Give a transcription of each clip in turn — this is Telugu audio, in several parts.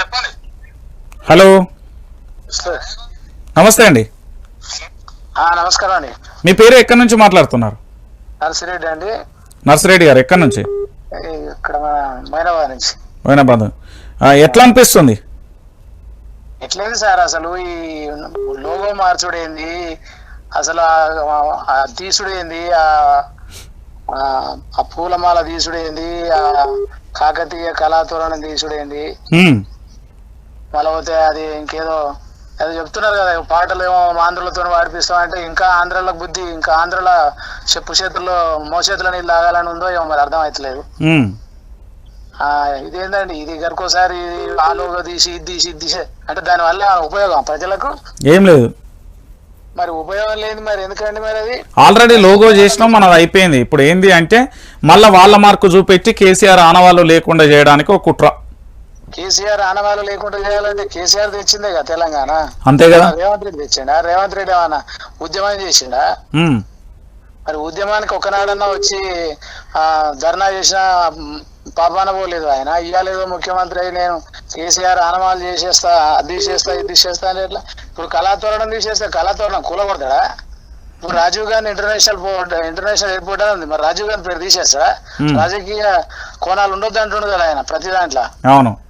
చెప్పండి. హలో. నమస్తే. అండి. నమస్కారం అండి. మీ పేరు ఎక్కడి నుంచి మాట్లాడుతున్నారు? నర్సిరెడ్డి అండి. నర్సిరెడ్డి గారు ఎక్కడి నుంచి? ఇక్కడ మన మైనాబాద్ నుంచి. పోయినాబాద్ ఆ, ఎట్లా అనిపిస్తుంది? ఎట్లేదు సార్ అసలు ఈ లోగో మార్చుడు ఏంది అసలు ఆ- ఆ పూలమాల తీసుడు ఏంది ఆ కాకతీయ కళాతోరణం తీసుడు పోతే అది ఇంకేదో అది చెప్తున్నారు కదా పాటలు ఏమో ఆంధ్రలతో పాడిపిస్తాం అంటే ఇంకా ఆంధ్రాల బుద్ధి ఇంకా ఆంధ్రాల చెప్పు చేతుల్లో మోచేతుల నీళ్ళు తాగాలని ఉందో ఏమో మరి అర్థం అవుతలేదు ఇదేందండి ఇది గరికోసారి ఆ లోగో తీసి ఇది తీసి ఇది తీసి అంటే దానివల్ల ఉపయోగం ప్రజలకు? ఏం లేదు. మరి ఉపయోగం లేదు మరి ఎందుకండి మరి అది? ఆల్రెడీ లోగో చేసినాం మనది అయిపోయింది. ఇప్పుడు ఏంది అంటే మళ్ళీ వాళ్ళ మార్కు చూపెట్టి కేసీఆర్ ఆనవాళ్ళు లేకుండా చేయడానికి ఒక కుట్ర. కేసీఆర్ ఆనవాళ్ళు లేకుండా చేయాలంటే కేసీఆర్ తెచ్చిందే కదా తెలంగాణ. అంతే కదా? రేవంత్ రెడ్డి తెచ్చిండా? రేవంత్ రెడ్డి ఏమన్నా ఉద్యమం చేసిండా? మరి ఉద్యమానికి ఒకనాడన్నా వచ్చి ఆ ధర్నా చేసిన పాపాన పోలేదు ఆయన. ఇయ్యాలేదో ముఖ్యమంత్రి అయి నేను కేసీఆర్ ఆనవాళ్ళు చేసేస్తా అది తీసేస్తా ఇది తీసేస్తా అని ఎట్లా? ఇప్పుడు కళాతోరణం తీసేస్తే కళాతోరణం కూలగొడతాడా? ఇప్పుడు Rajiv Gandhi international port international airport అని ఉంది. మరి రాజీవ్ గాంధీ పేరు తీసేస్తాడా? Hmm. రాజకీయ కోణాలు ఉండొద్దు అంటుండు కదా ఆయన ప్రతి దాంట్లో. అవును.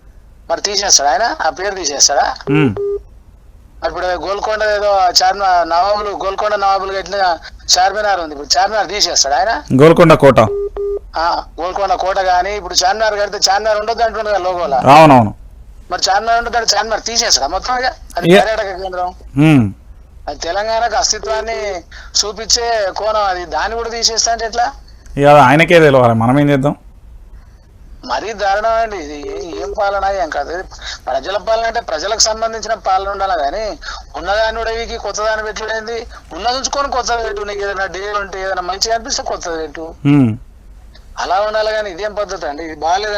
మరి తీసేస్తాడా ఆయన? ఆ పేరు తీసేస్తాడా? మరి ఇప్పుడు గోల్కొండ ఏదో చార్మినార్ నవాబులు గోల్కొండ నవాబులు కట్టిన చార్మినార్ ఉంది. ఇప్పుడు చార్మినార్ తీసేస్తాడా ఆయన? గోల్కొండ కోట. ఆ, గోల్కొండ కోట గానీ ఇప్పుడు చార్మినార్ కడితే చార్మినార్ ఉండొద్దు కదా లోగోలా? అవునవును. మరి చార్మినార్ ఉండదు చార్మినార్ తీసేస్తాడా మొత్తంగా? అది పర్యాటక కేంద్రం. అది తెలంగాణకు అస్తిత్వాన్ని చూపించే కోణం అది. దాన్ని కూడా తీసేస్తా అంటే ఎట్లా? ఇక ఆయనకే తెలియాలి మనం ఏం చేద్దాం? మరీ దారుణం అండి. ఇది ఏ- పాలన? ఏం కాదు. ప్రజల పాలన అంటే ప్రజలకు సంబంధించిన పాలన ఉండాలి కానీ ఉన్నదాన్ని ఉడవికి కొత్తదాన్ని పెట్టుడేంది? ఉన్నది ఉంచుకొని కొత్తది పెట్టు. నీకు ఏదైనా డేలు ఉంటే ఏదైనా మంచిగా అనిపిస్తే కొత్తది పెట్టు. అలా ఉండాలి కానీ ఇదేం పద్ధతి అండి? ఇది బాగాలేదు